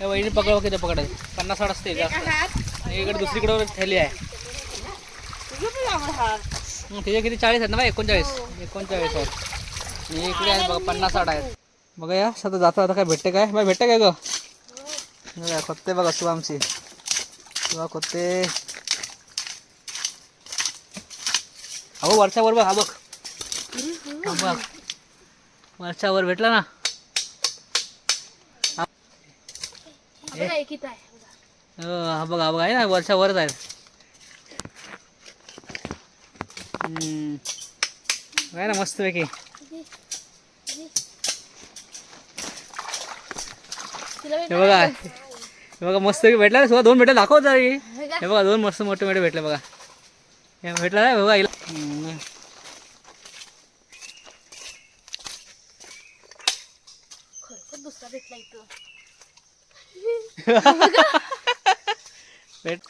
या वहिनी पकड किती पकडायचं पन्नास साठ असते जास्त. इकडे दुसरीकडे थैली आहे. हं, तिचे किती चाळीस आहेत ना बा? एकोणचाळीस. एकोणचाळीस आहेत. आणि इकडे आहे बघा पन्नास साठ आहेत. बघा या सध्या जाता आता काय भेटते काय? बाय भेटते काय ग? खोदते बघा तू आमची तुला खोदते अहो वरच्यावर बघ हा बघ. बघ. वरच्यावर भेटला ना? हो, हा बघा हा बघा आहे ना वरच्या वरच आहेत हम्म. आहे ना मस्त पैकी हे बघा. हे बघा मस्त पैकी भेटला सुद्धा दोन भेटले दाखव तरी हे बघा दोन मस्त मोठे मोठे भेटले बघा. हे भेटला ना बघा हिला हम्म. दुसरा भेटला इथं भेट.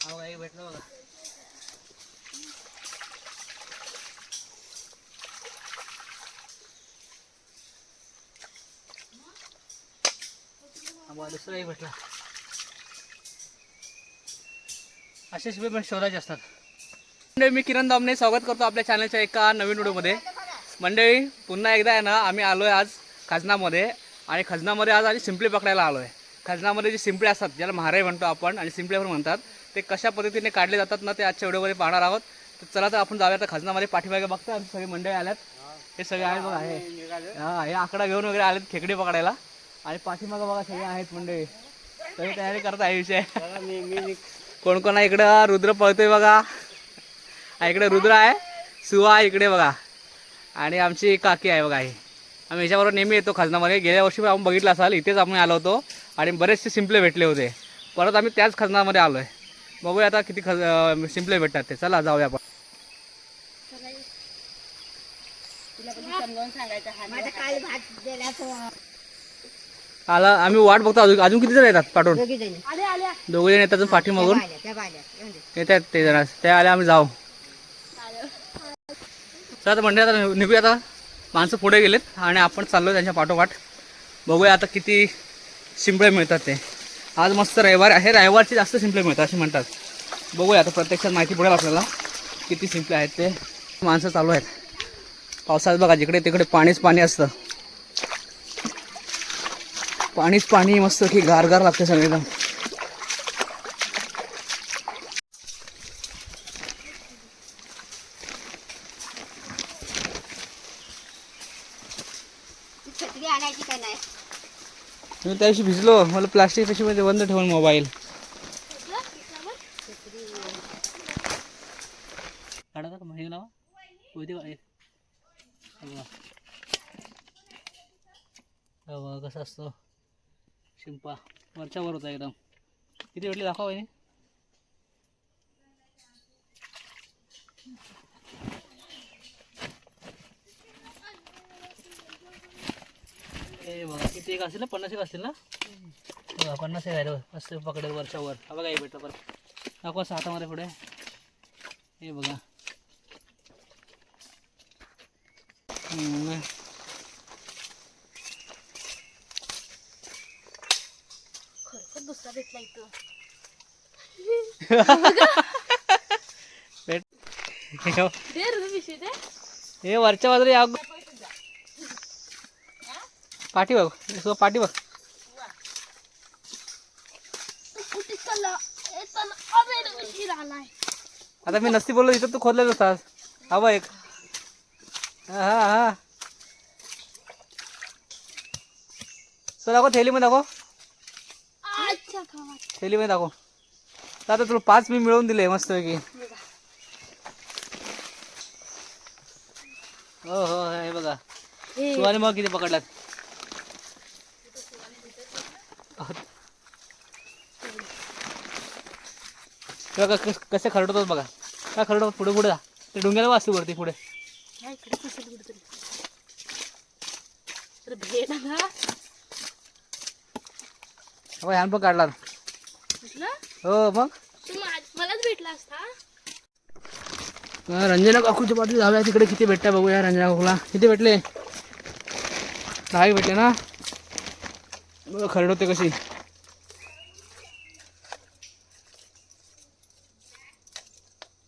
अहो, हे भेटलं बघा हा बघा, दुसराही भेटला. असे शिवाय पण शोधायचे असतात. मंडळी मी किरण दामने स्वागत करतो आपल्या चॅनलच्या एका नवीन व्हिडिओमध्ये. मंडळी पुन्हा एकदा आहे ना आम्ही आलो आहे आज खजनामध्ये आणि खजनामध्ये आज आधी शिंपले पकडायला आलो आहे खजनामध्ये जे शिंपले असतात ज्याला महाराई म्हणतो आपण आणि शिंपले पण म्हणतात ते कशा पद्धतीने काढले जातात ना ते आजच्या व्हिडिओमध्ये पाहणार आहोत. तर चला तर आपण जाऊया तर खजनामध्ये पाठीमागे बघता सगळी मंडळी आल्यात. हे सगळे आहेत बघा हे. हा हे आकडा घेऊन वगैरे आलेत खेकडे पकडायला. आणि पाठीमागं बघा सगळे आहेत मंडळी. सगळी तयारी करत आहे विषय. कोण कोण आहे इकडं रुद्र पळतोय बघा. इकडे रुद्र आहे आहे इकडे बघा. आणि आमची काकी आहे बघा ही. आम्ही याच्याबरोबर नेहमी येतो खजनामध्ये गेल्या वर्षी पण आपण बघितलं असाल इथेच आपण आलो होतो आणि बरेचसे शिंपले भेटले होते. परत आम्ही त्याच खजनामध्ये आलो आहे बघूया आता किती खज शिंपले भेटतात ते. चला जाऊया आपण. आला आम्ही वाट बघतो. अजून अजून किती जण येतात पाठवून? दोघी जणी आल्या येतात पाठीमागून? त्या. येतात ते जण. ते आले आम्ही जाऊ. चला आता म्हणजे आता निघूया आता. माणसं पुढे गेलेत आणि आपण चाललो त्यांच्या पाठोपाठ. बघूया आता किती शिंपळे मिळतात ते. आज मस्त रविवार आहे. रविवारचे जास्त शिंपळे मिळतात असे म्हणतात. बघूया आता प्रत्यक्षात माहिती पडेल आपल्याला किती शिंपले आहेत ते. माणसं चालू आहेत. पावसाळ्यात बघा जिकडे तिकडे पाणीच पाणी असतं. पाणीच पाणी मस्त की गार गार लागते सगळेजण ती छत्री आणायची काय नाही मी त्या दिवशी भिजलो. मला प्लास्टिक पिशवीमध्ये बंद ठेवून मोबाईल काढा का हे लावा. कोयते का- हे कसं असतो? शिंपा. वरच्या वर होता एकदम. किती भेटली दाखवा हे बघा किती एक असतील ना? पन्नास एक असतील ना? बघा पन्नास एक आहे. मस्त पकडेल वरच्या वर. हा बघा हे भेटलं परत. दाखवा असं हातामध्ये पुढे. हे बघा. दुसरा भेटला इथं. हे वरच्या बाजूला या पाठी बघ सो पाठी बघ. आता मी नसती बोललो इथं तू खोदलेच होतास हवा एक. हा हा हा. सर दाखव थैलीमध्ये दाखव. अच्छा थैलीमध्ये दाखव. आता तुला पाच मी मिळवून दिले मस्तपैकी. हो हो हे बघा. तू आणि मग किती पकडलात बघा कस- कसे खरडतात बघा. काय खरडतात पुढे पुढे जा. ते डोंग्याला असते वरती पुढे. ह्यान पण काढला हो मग? मलाच भेटला असता? रंजना काकूची बाटली जाऊया. तिकडे किती भेटते बघूया रंजना काकूला. किती भेटले? दहा भेटले ना? खरडवते कशी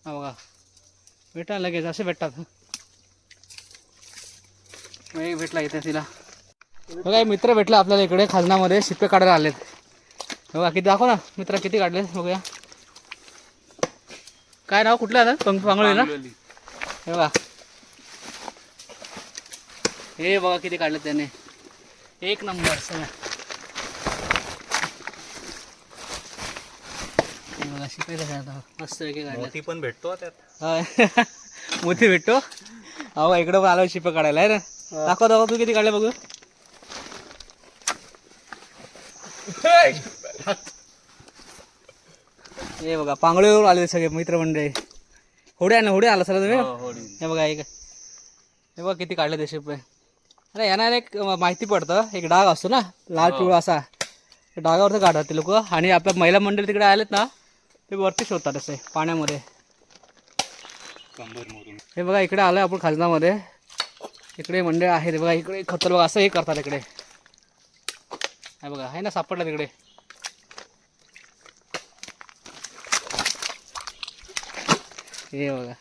हा बघा भेटा लगेच असे भेटतात. एक भेटला इथे तिला. बघा एक मित्र भेटला आपल्याला इकडे खाजनामध्ये शिप्पे काढायला आलेत. हे बघा किती दाखव ना मित्र किती काढले बघूया. काय नाव कुठलं आता? पंख पांगळी ना? हे बघा. हे बघा किती काढले त्याने. एक नंबर सगळ्या शिपाई कशा आता मस्त पैकी काढले. मोती पण भेटतो त्यात. मोठी भेटतो. अहो इकडं पण आलो शिप काढायला आहे ना? दाखव दाखव तू किती काढले बघू. हे! बघा पांगळीवर आले सगळे मित्रमंडळी. होडे ना होडे आला सर तुम्ही? हे बघा एक. हे बघा किती काढले ते शिप. अरे यांना एक माहिती पडतं. एक डाग असतो ना लाल पिवळा असा. त्या डागावरचं काढतात ते लोक. आणि आपल्या महिला मंडळी तिकडे आलेत ना ते वरती शोधतात असे पाण्यामध्ये. हे बघा इकडे आलोय आपण खाजनामध्ये. इकडे मंडळ आहे ते बघा इकडे खतर बघा असं हे करतात इकडे. हे बघा आहे ना सापडलं तिकडे हे बघा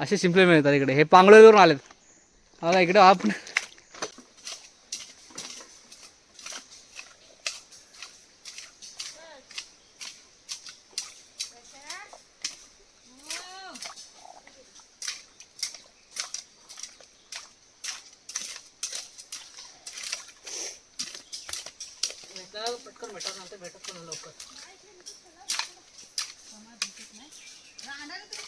असे शिंपले मिळतात इकडे. हे पांगळीवरून आलेत. बघा इकडे आपण पटकन भेटत नव्हते भेटत पण लवकर हो काही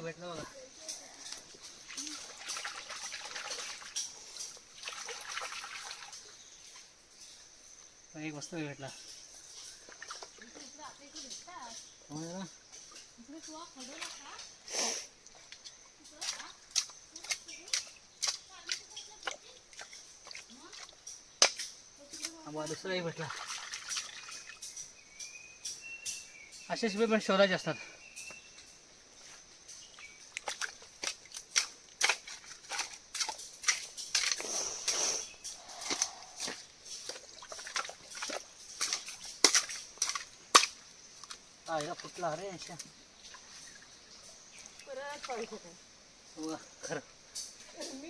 भेटलं बघा एक वस्तू भेटला हो ना. हा बघा दुसरा एक भेटला. असेच शिपे पण शोधायचे असतात. हा फुटला अरे अशा. बघा खरं. अं,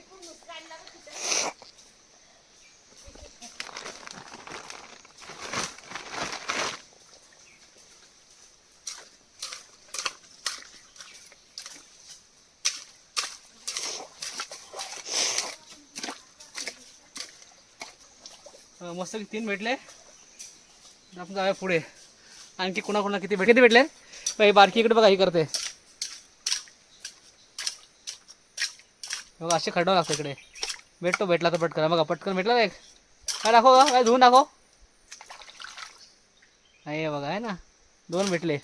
मस्त की तीन भेटले. आपण जाऊया पुढे. आणखी कुणा किती भेट किती भेटले? बाई बारकी इकडे बघा ही करते. बघा असे खडवा लागतं इकडे. भेटतो भेटला तर पटकन. बघा पटकन भेटला का एक? काय दाखव का काय धुवून दाखव. नाही बघा आहे ना. दोन भेटले.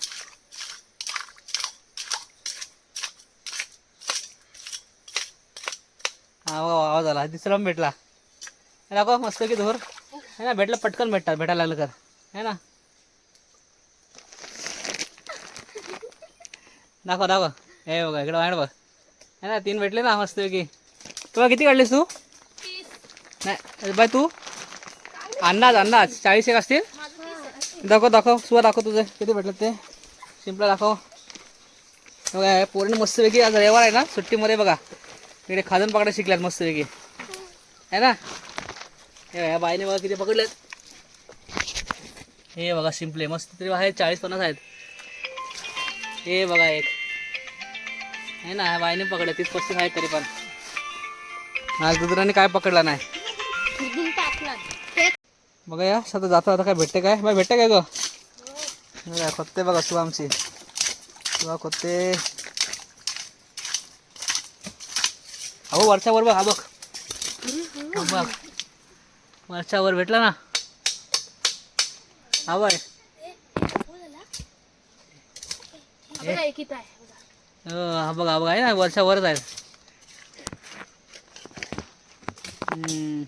हा बघा आवाज आला. तिसरा पण भेटला. दाखव मस्त की धोर. है ना भेटलं पटकन भेटतात भेटायला लागलं कर है ना? दाखव दाखव. हे बघा इकडं वाढ बघ. है ना तीन भेटले ना मस्त की तुला किती काढलीस तू? नाही बाय तू? अंदाज अंदाज. चाळीस एक असतील? दाखव दाखव. सुवा दाखव तुझे. किती भेटलं ते? शिंपला दाखव. बघा हे मस्तपैकी आज रविवार आहे ना सुट्टीमध्ये बघा. इकडे खाजन पकडा शिकल्यात मस्तपैकी आहे ना? हे या बाईने बघा किती पकडलेत. हे बघा सिम्पले मस्त तरी आहे चाळीस पन्नास आहेत. हे बघा एक. हे ना ह्या बाईने पकडले तीस पस्तीस आहेत तरी पण. आज दुसऱ्याने काय पकडला नाही. बघा या सध्या जाता आता काय भेटते काय? बाय भेटते काय ग? खोदते बघा तू आमची. तुला खोते अहो वरच्या वर हा बघ. बघ. वरच्या वर भेटला ना. हा बाय. हा बघा हा बघा आहे ना वरच्या वरच आहेत हम्म.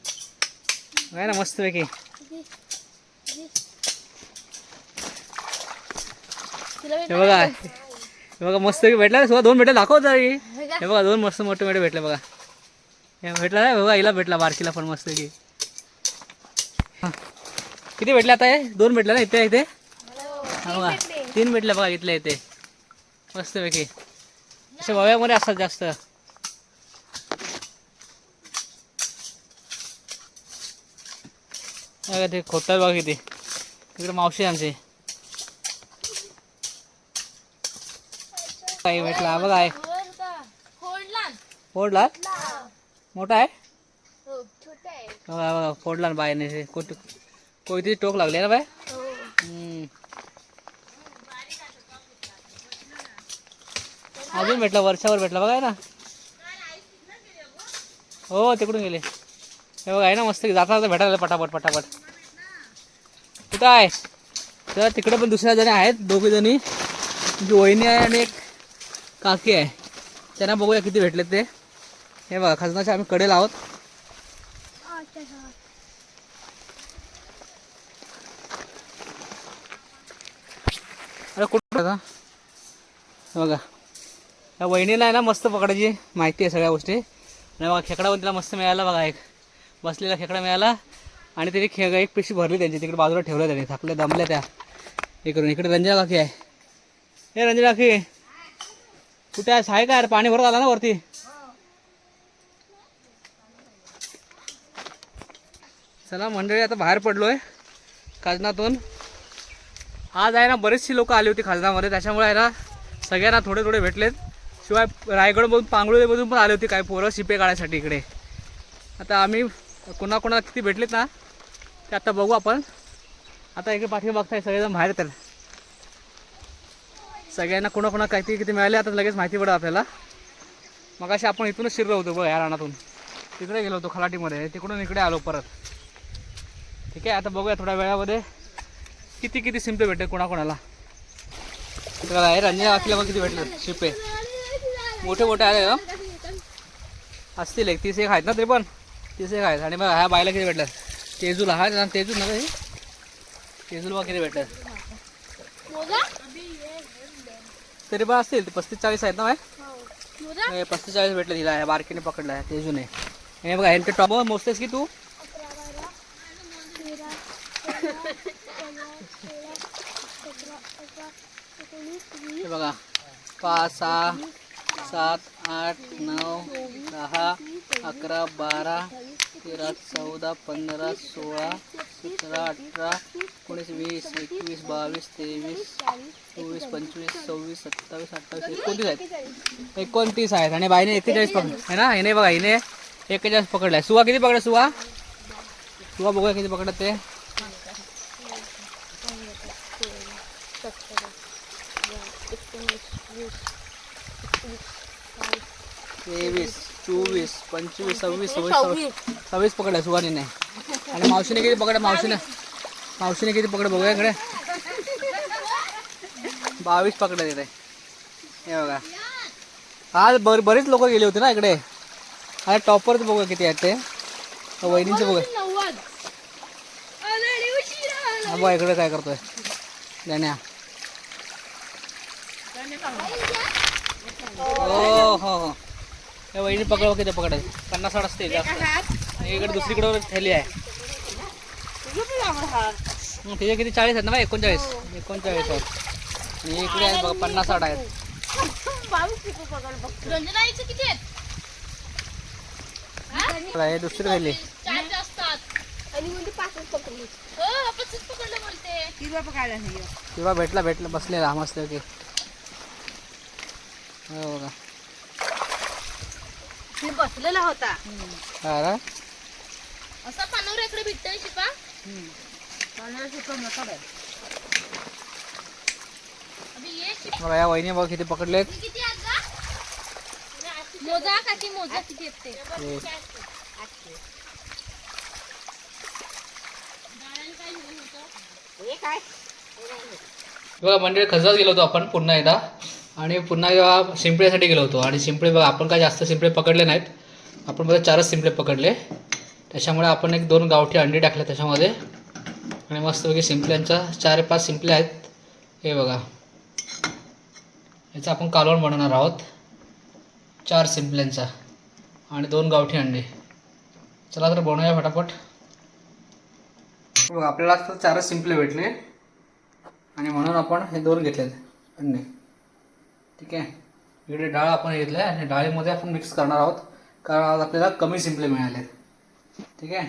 काय ना मस्त पैकी हे बघा हे बघा मस्त भेटला सुद्धा दोन भेटले दाखव तरी हे. बघा. दोन मस्त मोठे मोठे भेटले बघा. हे भेटला ना बघा हिला भेटला बारकीला पण मस्त पैकी हा. किती भेटले आता हे? दोन भेटले ना इथे इथे? हा बघा तीन भेटले. बघा इथल्या इथे. मस्त पैकी असे वव्यामध्ये असतात जास्त. ते खोटं बघा किती. तिकडे मावशी आमची. काही भेटला बघा आहे. फोडला मोठा आहे? बघा बघा फोडला ना बायने ते कोट टोक लागले ना बाय अजून भेटला वर्षावर भेटला बघा ना. हो तिकडून गेले. हे बघा आहे ना मस्त जाता जाता भेटायला पटापट पटापट. कुठं आहे? तर तिकडे पण दुसऱ्या जणी आहेत दोघे जणी. वहिनी आहे आणि एक काकी आहे. त्यांना बघूया किती भेटले ते. हे बघा खजनाचे आम्ही कडेला आहोत. अरे कुठं आता? बघा. या वहिनीला आहे ना मस्त पकडायची माहिती आहे सगळ्या गोष्टी. आणि बघा खेकडा पण तिला मस्त मिळाला बघा एक. बसलेला खेकडा मिळाला. आणि त्याने खे एक पिशी भरली त्यांची. तिकडे बाजूला ठेवल्या त्याने. थकल्या दमल्या त्या. हे करून. इकडे रंजना काकी आहे. हे रंजना काकी. कुठे आहे आहे का यार? पाणी भरत आला ना वरती? चला मंडळी आता बाहेर पडलोय. काजनातून. आज आहे ना बरेचशी लोक आली होती खासदामध्ये त्याच्यामुळे आहे ना सगळ्यांना थोडे थोडे भेटलेत. शिवाय रायगडमधून पांगुळेमधून पण आले होते काही पोरं शिपे काढायसाठी इकडे. आता आम्ही कोणाकोणाला किती भेटलेत ना ते आता बघू आपण. आता इकडे पाठी बघताय सगळेजण बाहेर येतात सगळ्यांना कोणाकोणा किती किती मिळाले आता लगेच माहिती पडत आपल्याला. मग अशी आपण इथूनच शिरलो होतो बघ या रानातून. तिकडे गेलो होतो खलाटीमध्ये. तिकडून इकडे आलो परत. ठीक आहे आता बघूया थोड्या वेळामध्ये. किती किती शिंपे भेटते कोणाकोणाला? आहे रंजना बघ किती भेटले शिपे. मोठे मोठे आले ना असतील एक तीस एक आहेत ना ते पण. तीस एक आहेत. आणि मग ह्या बायला किती भेटलं तेजूला हा? ना तेजू ना हे तेजूला बघ किती भेटलं तरी पण असतील पस्तीस चाळीस आहेत ना बाय हे. पस्तीस चाळीस भेटले तिला ह्या बारकीने पकडला आहे तेजूने. हे बघा ह्यांचे टॉप मोजतेस की तू? हे बघा. पाच सहा सात आठ नऊ दहा अकरा बारा तेरा चौदा पंधरा सोळा सतरा अठरा एकोणीस वीस एकवीस बावीस तेवीस चोवीस पंचवीस सव्वीस सत्तावीस अठ्ठावीस एकोणतीस आहेत. एकोणतीस आहेत आणि बाईने एक्केचाळीस पकड आहे ना हिने बघा हिने एक्केचाळीस पकडलाय सुवा किती पकडा सुवा? सुवा बघूया किती पकडत ते तेवीस चोवीस पंचवीस सव्वीस सव्वीस सव्वीस. पकडला सुवानीने आणि मावशीने किती पकडा मावशीने मावशीने किती पकड बघूया इकडे? बावीस पकडा तिथे. हे बघा. आज बर बरेच लोक गेले होते ना इकडे. आता टॉपरच बघूया किती आहेत ते. वहिनींचे बघूया. बघा इकडे काय करतोय? जाण्या हो हो हो. त्या वहिनी पकड किती पकडत पन्नास साठ असते जास्त. आणि इकडे दुसरीकडे थैली आहे. हं, तिचे किती? चाळीस आहेत ना एकोणचाळीस. एकोणचाळीस आहेत. आणि इकडे आहेत बघा पन्नास साठ आहेत. हे? दुसरी थैली. चार जास्त आणि म्हणजे हो किंवा भेटला भेटला बसलेला मस्त की हो बघा. बसलेला होता. काय रे? असा पानावर इकडे भेटतोय शिपा. अबे ये शिपा. बघा या वहिनी बघा किती पकडलेत. किती मोजा काकी मोजा. किती आहेत ते एक, बघा मंडळी खजात गेलो होतो आपण पुन्हा एकदा. आणि पुन्हा जेव्हा शिंपळेसाठी गेलो होतो आणि शिंपळे बघा आपण काय जास्त शिंपळे पकडले नाहीत. आपण बघा चारच शिंपळे पकडले. त्याच्यामुळे आपण एक दोन गावठी अंडी टाकले त्याच्यामध्ये. आणि मस्तपैकी शिंपल्यांच्या चार पाच शिंपले आहेत. हे बघा. याचं आपण कालवण बनवणार आहोत. चार शिंपल्यांचा. आणि दोन गावठी अंडे. चला तर बनवूया फटाफट. बघा आपल्याला तर चारच शिंपले भेटले. आणि म्हणून आपण हे दोन घेतलेत अंडे. ठीक आहे? इकडे डाळ आपण घेतलं आहे आणि डाळीमध्ये आपण मिक्स करणार आहोत. कारण आज आपल्याला कमी शिंपले मिळाले ठीक आहे?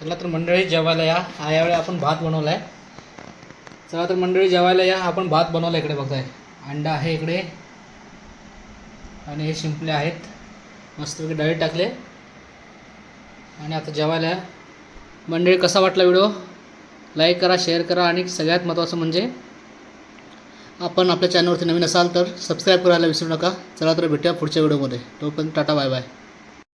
चला तर मंडळी जेवायला या. हा यावेळी आपण भात बनवला आहे चला तर मंडळी जेवायला या. आपण भात बनवला इकडे बघताय. अंडा आहे इकडे. आणि हे शिंपले आहेत. मस्तपैकी डाळी टाकले. आणि आता जेवायला या. मंडळी कसा वाटला व्हिडिओ? लाईक करा शेअर करा आणि सगळ्यात महत्त्वाचं म्हणजे आपण आपल्या चॅनलवरती नवीन असाल तर सबस्क्राईब करायला विसरू नका. चला तर भेटूया पुढच्या व्हिडिओमध्ये. तोपर्यंत टाटा बाय बाय